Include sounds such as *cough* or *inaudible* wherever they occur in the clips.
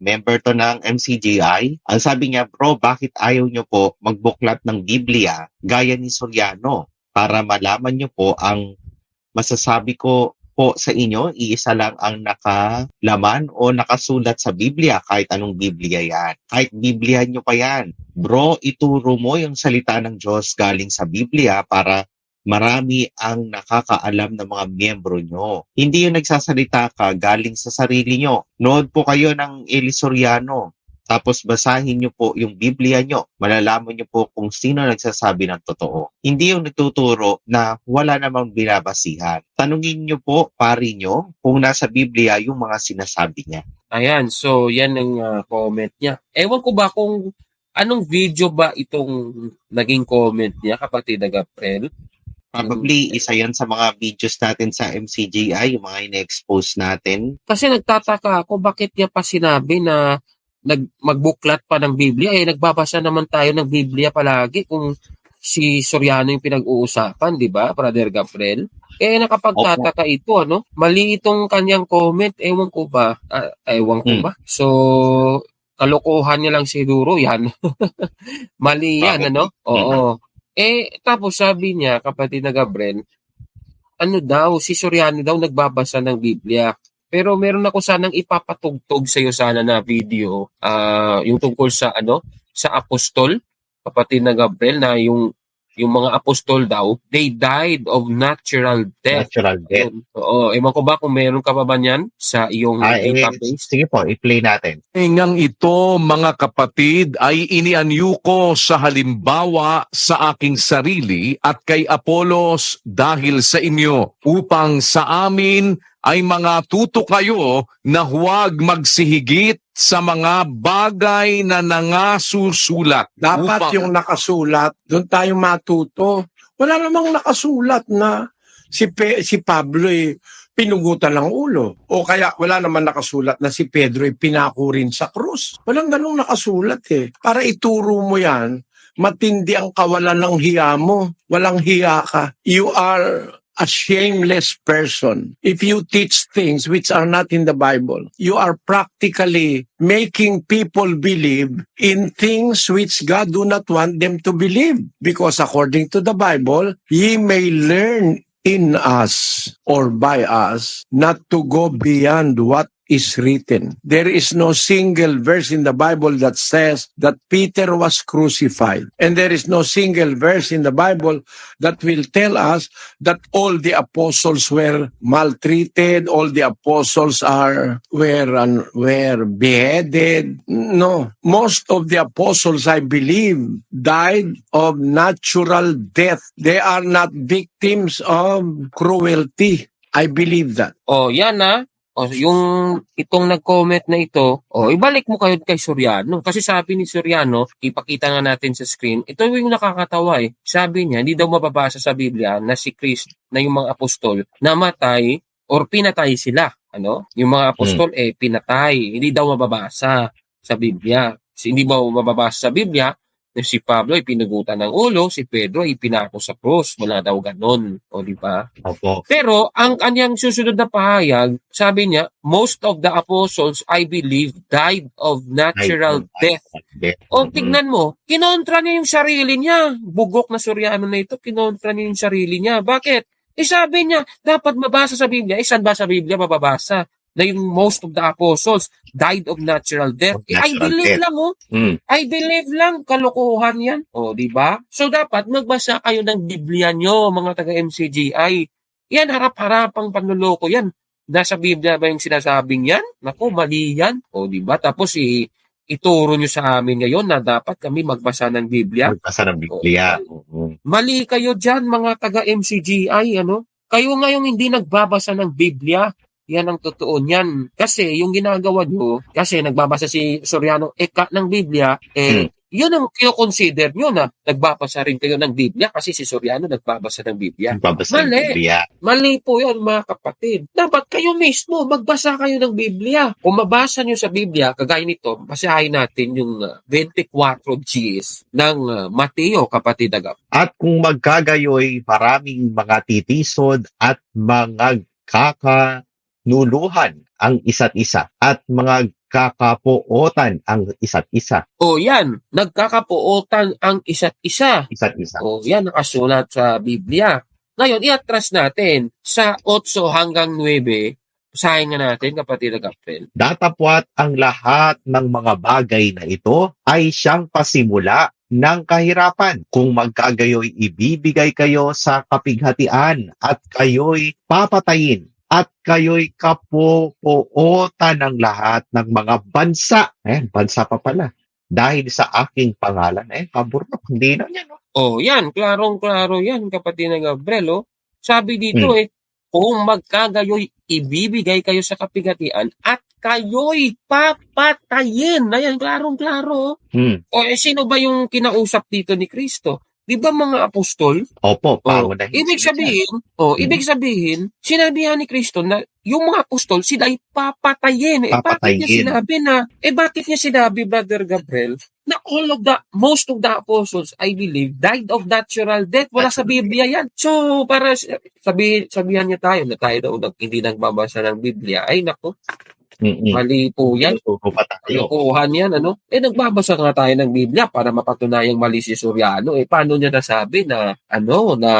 member to ng MCGI. Ang sabi niya, bro, bakit ayaw nyo po magbuklat ng Biblia gaya ni Soriano para malaman nyo po ang masasabi ko po sa inyo, iisa lang ang nakalaman o nakasulat sa Biblia, kahit anong Biblia yan. Kahit Biblia nyo pa yan. Bro, ituro mo yung salita ng Diyos galing sa Biblia para marami ang nakakaalam ng mga miyembro nyo. Hindi yung nagsasalita ka galing sa sarili nyo. Nood po kayo ng Eli Soriano. Tapos basahin nyo po yung Biblia nyo. Malalaman nyo po kung sino nagsasabi ng totoo. Hindi yung nagtuturo na wala namang binabasihan. Tanungin nyo po, pari nyo, kung nasa Biblia yung mga sinasabi niya. Ayan, so yan ang ah, comment niya. Ewan ko ba kung anong video ba itong naging comment niya, kapatid na Gabriel? Probably isa yan sa mga videos natin sa MCGI, yung mga ina-expose natin. Kasi nagtataka ako bakit niya pa sinabi na nag magbuklat pa ng Biblia. Eh, nagbabasa naman tayo ng Biblia palagi kung si Soriano yung pinag-uusapan, di ba, Brother Gabriel? Eh, nakapagtataka ito, ano? Mali itong kanyang comment. Ewan ko ba? Ah, ewan ko Hmm. ba? So, kalokohan niya lang siguro yan. *laughs* Mali yan, Bakit? ano? Oo. Eh, tapos sabi niya, kapatid na Gabriel, ano daw, si Soriano daw nagbabasa ng Biblia. Pero meron ako sanang ipapatugtog sa iyo sana na video, ah yung tungkol sa ano, sa apostol, kapatid na Gabriel, na yung yung mga apostol daw, they died of natural death. Natural death. Oo, ewan ko ba kung meron ka pa ba niyan sa iyong Ah, eh, database? sige po, i-play natin. Ingang ito, mga kapatid, ay inianyo ko sa halimbawa sa aking sarili at kay Apolos dahil sa inyo, upang sa amin ay mga tuto kayo na huwag magsihigit sa mga bagay na nangasusulat. Dapat Upang- yung nakasulat, doon tayo matuto. Wala namang nakasulat na si, Pe- si Pablo ay pinugutan ng ulo. O kaya wala naman nakasulat na si Pedro ay pinako rin sa krus. Walang ganong nakasulat eh. Para ituro mo yan, matindi ang kawalan ng hiya mo. Walang hiya ka. You are a shameless person. If you teach things which are not in the Bible, you are practically making people believe in things which God do not want them to believe. Because according to the Bible, ye may learn in us or by us not to go beyond what is written. There is no single verse in the Bible that says that Peter was crucified. And there is no single verse in the Bible that will tell us that all the apostles were maltreated, all the apostles are were un- were beheaded. No, most of the apostles, I believe, died of natural death. They are not victims of cruelty. I believe that. O, yan na. O, yung itong nag-comment na ito, o, ibalik mo kayo kay Soriano. Kasi sabi ni Soriano, ipakita nga natin sa screen, ito yung nakakatawa eh. Sabi niya, hindi daw mababasa sa Biblia na si Christ, na yung mga apostol, namatay or pinatay sila. Ano? Yung mga apostol, eh, pinatay. Hindi daw mababasa sa Biblia. Kasi hindi ba mababasa sa Biblia si Pablo ay pinugutan ng ulo, si Pedro ay pinako sa krus. Wala daw ganon. O, di ba? Opo. Pero ang kanyang susunod na pahayag, sabi niya, most of the apostles, I believe, died of natural death. Death. O tignan mo, kinontra niya yung sarili niya. Bugok na Suryano na ito, kinontra niya yung sarili niya. Bakit? Eh sabi niya, dapat mabasa sa Biblia. Eh saan ba sa Biblia mababasa? Na yung most of the apostles died of natural death. Of Eh, I natural believe death. lang oh. Mm. I believe lang, kalokohan yan. O, di ba? So, dapat magbasa kayo ng Biblia nyo, mga taga-MCGI. Yan, harap-harapang panluloko yan. Nasa Biblia ba yung sinasabing yan? Naku, mali yan. O, di ba? Tapos, i- ituro nyo sa amin ngayon na dapat kami magbasa ng Biblia. Magbasa ng Biblia. Mhm. Mali kayo dyan, mga taga-MCGI, ano? Kayo ngayong hindi nagbabasa ng Biblia, yan ang totoo niyan. Kasi yung ginagawa nyo, kasi nagbabasa si Soriano, eka ng Biblia, eh, yun ang kino-consider nyo na nagbabasa rin kayo ng Biblia kasi si Soriano nagbabasa ng Biblia. Magbabasa ng Mali. Biblia. Mali po yun mga kapatid. Dapat kayo mismo magbasa kayo ng Biblia. Kung mabasa nyo sa Biblia, kagaya nito, basahin natin yung uh, 24 Gs ng uh, Mateo, kapatid agap. At kung magkagayoy, maraming mga titisod at mga kakanuluhan ang isa't isa at mga nagkakapuotan ang isa't isa. O yan, nagkakapuotan ang isa't isa. Isa't isa. O yan, nakasulat sa Biblia. Ngayon, iatras natin sa 8 hanggang 9. Basahin nga natin, kapatid na Gabriel. Datapwat ang lahat ng mga bagay na ito ay siyang pasimula ng kahirapan. Kung magkagayoy ibibigay kayo sa kapighatian at kayo'y papatayin at kayo'y kapupuotan ng lahat ng mga bansa. Eh, bansa pa pala. Dahil sa aking pangalan, eh, kaburok, hindi na yan. No? O yan, klarong-klaro yan, kapatid na Gabriel. O. Sabi dito eh, kung magkagayoy ibibigay kayo sa kapigatian at kayo'y papatayin. Ayan, klarong-klaro. Hmm. O eh, sino ba yung kinausap dito ni Kristo? Di ba mga apostol? Opo, Oh, pangunahin. ibig sila. sabihin, oh, Mm. ibig sabihin, sinabihan ni Kristo na yung mga apostol sila ay papatayin. Eh bakit niya Papatayin. sinabi na eh bakit niya sinabi Brother Gabriel na all of the most of the apostles I believe died of natural death. Wala sa Biblia yan. So para sabi sabihan niya tayo na tayo daw hindi nagbabasa ng Biblia. Ay nako, Mm-mm. mali po yan. Kalokohan yan, ano? Eh, nagbabasa nga tayo ng Biblia para mapatunayang mali si Soriano. Eh, paano niya nasabi na, ano, na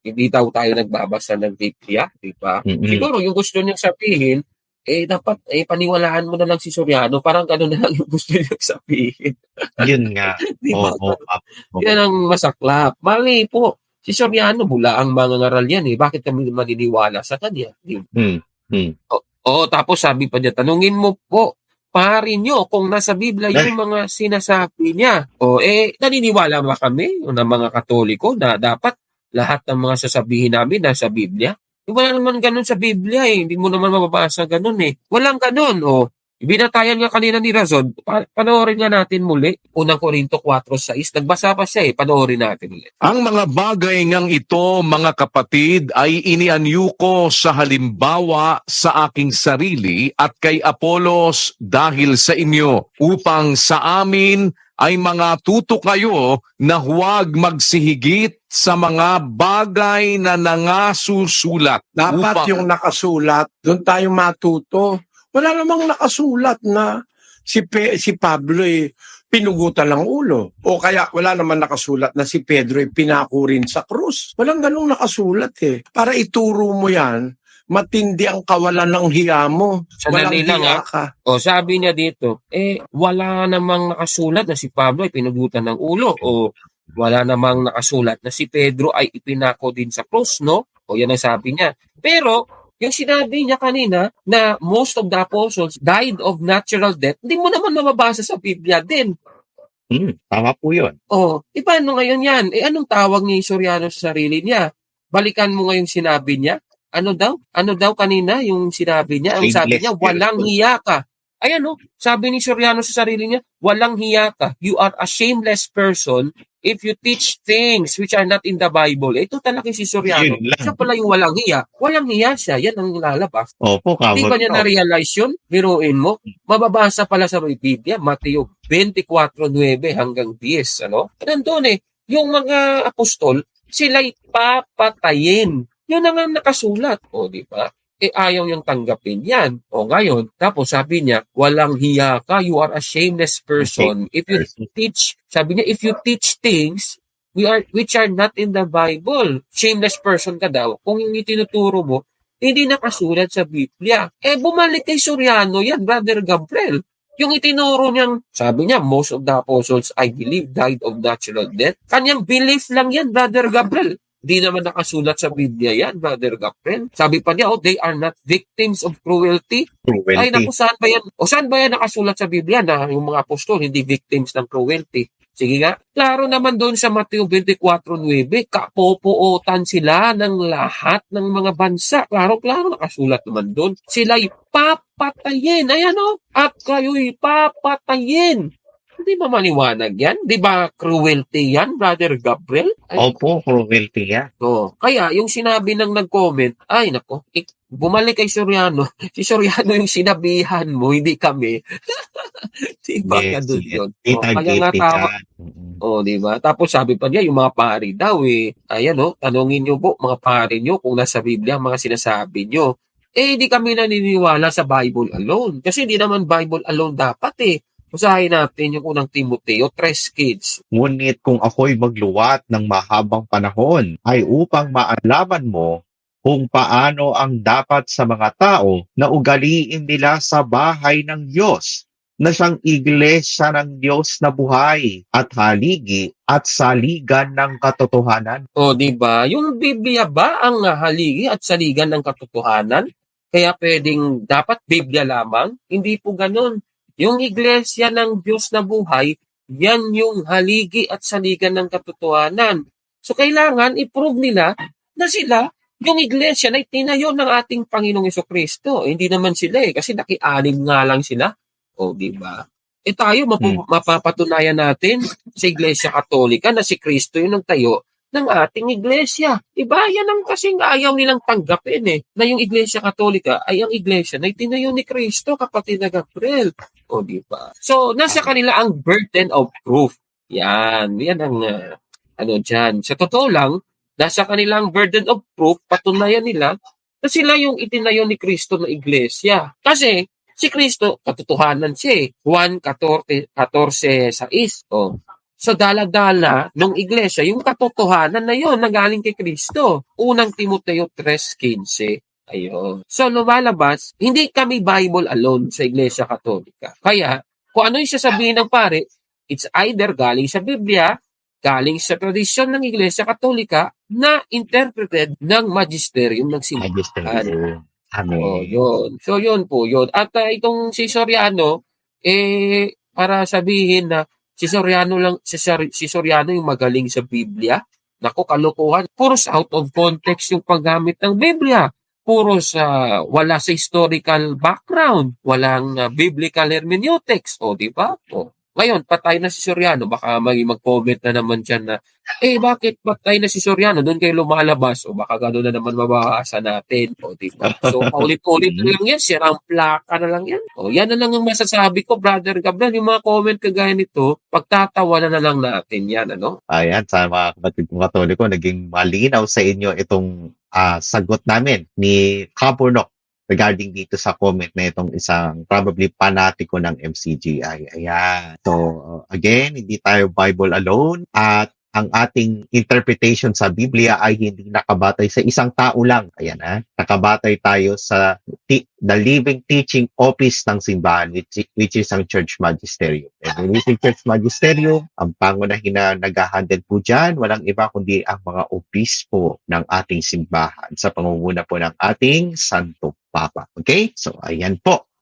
hindi daw tayo nagbabasa ng Biblia, di ba? Mm-mm. Siguro, yung gusto niyang sabihin, eh, dapat, eh, paniwalaan mo na lang si Soriano. Parang gano'n na lang yung gusto niyang sabihin. *laughs* Yun nga. Di ba? Oo, oo. Yan ang masaklap. Mali po. Si Soriano, mula ang mga ngaral yan, eh. Bakit kami maniniwala sa kanya? Di Hmm. Hmm. Oo, tapos sabi pa niya, tanungin mo po, pari nyo, kung nasa Biblia yung mga sinasabi niya. O eh, naniniwala ba kami o ng mga katoliko na dapat lahat ng mga sasabihin namin nasa Biblia? Eh, Wala naman ganun sa Biblia eh. Hindi mo naman mababasa ganun eh. Walang ganun. O, binatayan nga kanina ni Razon. Pa- panoorin nga natin muli. Unang Korinto 4.6. Nagbasa pa siya eh. Panoorin natin ulit. Ang mga bagay ngang ito, mga kapatid, ay inianyo ko sa halimbawa sa aking sarili at kay Apolos dahil sa inyo, upang sa amin ay mga tuto kayo na huwag magsihigit sa mga bagay na nangasusulat. Dapat Upang- yung nakasulat, doon tayo matuto. Wala namang nakasulat na si, Pe- si Pablo ay pinugutan ng ulo. O kaya wala naman nakasulat na si Pedro ay pinako rin sa krus. Walang ganong nakasulat eh. Para ituro mo yan, matindi ang kawalan ng hiya mo. Walang Sandali lang hiya ah. ka. O sabi niya dito, eh wala namang nakasulat na si Pablo ay pinugutan ng ulo o wala namang nakasulat na si Pedro ay ipinako din sa cross, no? O yan ang sabi niya. Pero yung sinabi niya kanina na most of the apostles died of natural death, hindi mo naman mababasa sa Biblia din. Hmm. Tama po yun. O, e paano ngayon yan? Eh anong tawag ni Soriano sa sarili niya? Balikan mo ngayong sinabi niya. Ano daw? Ano daw kanina yung sinabi niya? Ang sabi niya, walang hiya ka. Ayan o, sabi ni Soriano sa sarili niya, walang hiya ka. You are a shameless person if you teach things which are not in the Bible. Ito talaga si Soriano. Siya pala yung walang hiya. Walang hiya siya. Yan ang lalabas. Opo, Hindi kabot ba niya na-realize yun? Biruin mo. Mababasa pala sa Biblia, Mateo 24.9 hanggang 10. Ano? Nandun eh, yung mga apostol, sila'y papatayin. Yun ang nakasulat. O, di ba? Eh, ayaw yung tanggapin yan. O, ngayon, tapos sabi niya, walang hiya ka, you are a shameless person. If you teach, sabi niya, if you teach things we are which are not in the Bible, shameless person ka daw. Kung yung itinuturo mo, hindi nakasulat sa Biblia. Eh, bumalik kay Soriano yan, Brother Gabriel. Yung itinuro niyang, sabi niya, most of the apostles, I believe, died of natural death. Kanyang belief lang yan, Brother Gabriel. Hindi naman nakasulat sa Biblia yan, Brother Gabriel. Sabi pa niya, oh, they are not victims of cruelty. Cruelty. Ay, naku, saan ba yan? O saan ba yan nakasulat sa Biblia na yung mga apostol hindi victims ng cruelty? Sige nga. Klaro naman doon sa Mateo 24.9, kapopuotan sila ng lahat ng mga bansa. Klaro-klaro nakasulat naman doon. Sila'y papatayin. Ayan o. At kayo'y papatayin. Hindi ba maliwanag yan? Di ba cruelty yan, Brother Gabriel? Ay, Opo, cruelty yan. Oo. Kaya, yung sinabi ng nag-comment, ay nako, ik- bumalik kay Soriano. *laughs* Si Soriano yung sinabihan mo, hindi kami. *laughs* di ba Yes, ganun yes. yun? Di Oo, kaya nga. Mm-mm. Oo, di ba? Tapos sabi pa niya, yung mga pari daw eh, ayan o, tanongin niyo po, mga pari niyo, kung nasa Biblia ang mga sinasabi niyo. Eh, hindi kami naniniwala sa Bible alone. Kasi hindi naman Bible alone dapat eh. Usahin natin yung unang Timoteo, tres kids. Ngunit kung ako'y magluwat ng mahabang panahon ay upang maalaman mo kung paano ang dapat sa mga tao na ugaliin nila sa bahay ng Diyos na siyang iglesia ng Diyos na buhay at haligi at saligan ng katotohanan. O, di ba? Yung Biblia ba ang haligi at saligan ng katotohanan? Kaya pwedeng dapat Biblia lamang? Hindi po ganun. Yung iglesia ng Diyos na buhay, yan yung haligi at saligan ng katotohanan. So kailangan i-prove nila na sila yung iglesia na itinayo ng ating Panginoong Yeso Kristo. Eh, hindi naman sila eh, kasi nakianim nga lang sila. O, di ba? Eh tayo, mapu- mapapatunayan natin sa Iglesia Katolika na si Kristo yung nagtayo ng ating iglesia. Iba, yan ang kasing ayaw nilang tanggapin eh, na yung iglesia katolika ay ang iglesia na itinayo ni Kristo, kapatid na Gabriel. O, di ba? So, nasa kanila ang burden of proof. Yan, yan ang ah, ano dyan. Sa totoo lang, nasa kanilang burden of proof, patunayan nila na sila yung itinayo ni Kristo na iglesia. Kasi, si Kristo, katotohanan siya eh. Juan 14, 14 sa is. O, sa daladala ng iglesia, yung katotohanan na yon na galing kay Kristo. Unang Timoteo 3.15. Ayun. So, lumalabas, hindi kami Bible alone sa Iglesia Katolika. Kaya, kung ano yung sasabihin ng pare, it's either galing sa Biblia, galing sa tradisyon ng Iglesia Katolika, na interpreted ng magisterium ng simbahan. Amen. Oh, yun. So, yun po, yun. At ah, itong si Soriano, eh, para sabihin na si Soriano lang, si, si Soriano yung magaling sa Biblia. Nako, kalokohan. Puros out of context yung paggamit ng Biblia. Puros ah, wala sa historical background. Walang ah, biblical hermeneutics. O, di ba? O. Ngayon, patay na si Soriano. Baka may mag-comment na naman dyan na, eh, bakit patay na si Soriano? Doon kayo lumalabas. O baka gano'n na naman mabahasa natin. O, di ba? So, *laughs* paulit-ulit na lang yan. Sirang plaka na lang yan. O, yan na lang ang masasabi ko, Brother Gabriel. Yung mga comment kagaya nito, pagtatawanan na lang natin yan, ano? Ayan, sa mga kapatid kong katoliko, naging malinaw sa inyo itong ah, sagot namin ni Kapurnok regarding dito sa comment na itong isang probably panatiko ng MCGI. Ayan. So, again, hindi tayo Bible alone at ang ating interpretation sa Biblia ay hindi nakabatay sa isang tao lang. Ayan ha. Nakabatay tayo sa ti- the living teaching office ng simbahan which, which is ang church magisterium. And when we church magisterium, ang pangunahin na nag-handle po dyan, walang iba kundi ang mga obispo ng ating simbahan sa pangunguna po ng ating Santo Papa. Okay? So, ayan po.